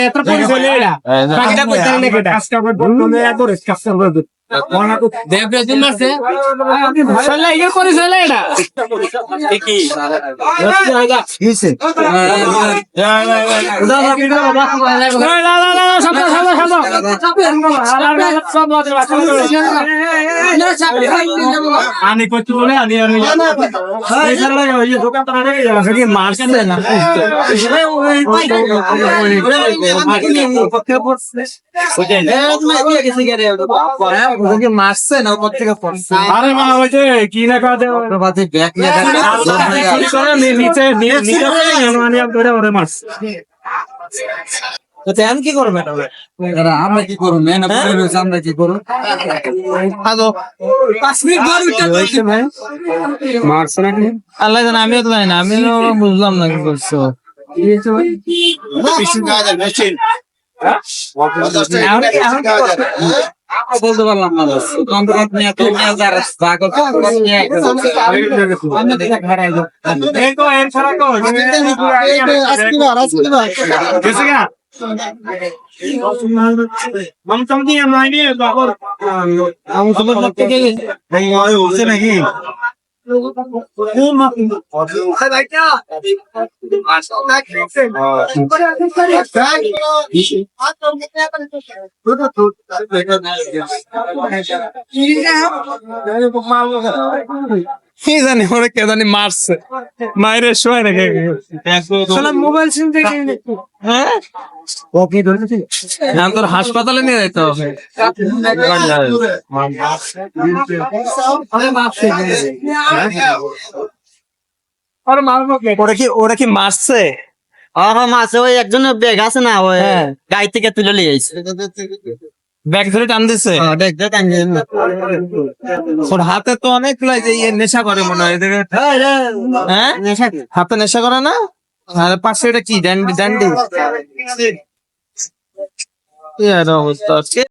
এত পরিচয় নেই না কাজটা করতে এত রিস্ক কাজটা মারছে ইয়ে আনি কত বলে আনি আনি তো না মারছে না মারছে না উপর থেকে পড়ছে। আরে মা ওই যে কি না কাজে বাদে ব্যাগ নিয়ে চুরি নিচে নিচে মানে আমি ধরে ওরে মারছে। তো এখন কি করবে এটা আমরা কি করব? মেন পড়ে আমরা কি করব? হ্যালো উঠে মারছে না আল্লাহ জানে আমিও তো জানি না আমিও বুঝলাম না কি করছ এখন কি করবে? বলতে পারলাম না আমি তোমার নাকি? কি জানি ওরা কে জানি মারছে। মায়ের শোয় নাকি মোবাইল সিম থেকে হ্যাঁ? ও কি ধরেছে এখন তোর হাসপাতালে নিয়ে যেতে হবে। আর মারবো কে? ওরা কি ওরা কি মারছে? আহ মাছে ওই একজনের ব্যাগ আছে না ওই হ্যাঁ। গাড়ি থেকে তুলে নিয়ে আইছে। ব্যাগ ধরে টান দিছে? ওর হাতে তো অনেক ইয়ে নেশা করে মনে হয়। হ্যাঁ? হাতে নেশা করে না? আর পাশে এটা কি ড্যান্ডি ড্যান্ডি অবস্থা?